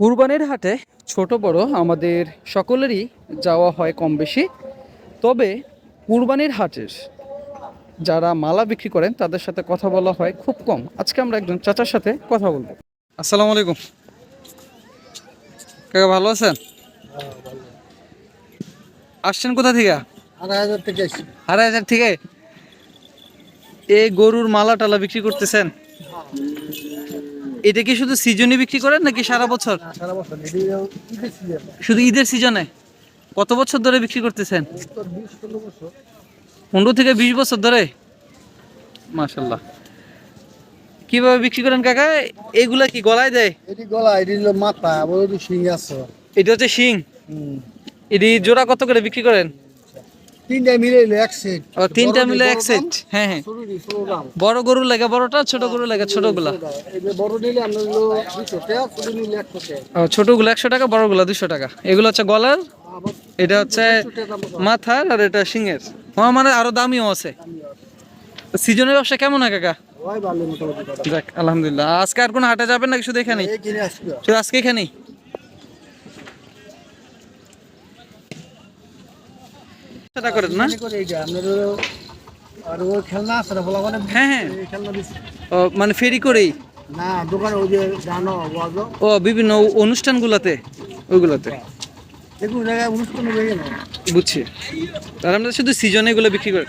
কুরবানির হাটে ছোট বড় আমাদের সকলেরই যাওয়া হয় কম বেশি তবে কুরবানির হাটের যারা মালা বিক্রি করেন তাদের সাথে কথা বলা হয় খুব কম। আজকে আমরা একজন চাচার সাথে কথা বলব। আসসালামু আলাইকুম। কাকা ভালো আছেন? আসছেন কোথা থেকে? আড়াই হাজার থেকে আড়াই হাজার থেকে? এই গরুর মালা টালা বিক্রি করতেছেন? এটা কি শুধু সিজনে বিক্রি করেন নাকি সারা বছর? সারা শুধু ঈদের সিজনে কত বছর ধরে বিক্রি করতেছেন? পনেরো থেকে বিশ বছর ধরে? মাশাল্লাহ কীভাবে বিক্রি করেন কাকা? এগুলা কি গলায় দেয়? এটি গলা এটি হলো মাথা শিং আছে। এটা হচ্ছে শিং? এটি জোড়া কত করে বিক্রি করেন? তিনটা মিলে এক সেট ও তিনটা মিলে এক সেট হ্যাঁ হ্যাঁ। বড় গরু লাগে বড়টা ছোট গরু লাগে ছোটগুলা? বড় নিলে হলো টাকা ছোট নিলে একশো টাকা। ও ছোটগুলো একশো টাকা বড়গুলো দুশো টাকা। এগুলো হচ্ছে গলার এটা হচ্ছে মাথার আর এটা শিঙের। হ্যাঁ মানে আরও দামিও আছে। সিজনের ব্যবসা কেমন হয় কাকা? যাক আলহামদুলিল্লাহ। আজকে আর কোনো হাটে যাবেন নাকি শুধু এখানেই? শুধু আজকে এখানেই? সেটা করেন না? আর খেলনা আছে বলা মানে হ্যাঁ হ্যাঁ। খেলনা দিচ্ছে ও মানে ফেরি করেই? না দোকানে ওই যে ও বিভিন্ন অনুষ্ঠানগুলোতে? ওইগুলোতে? দেখুন জায়গায় অনুষ্ঠান হয়ে গেল। বুঝছি। আমরা শুধু সিজনে এগুলো বিক্রি করি।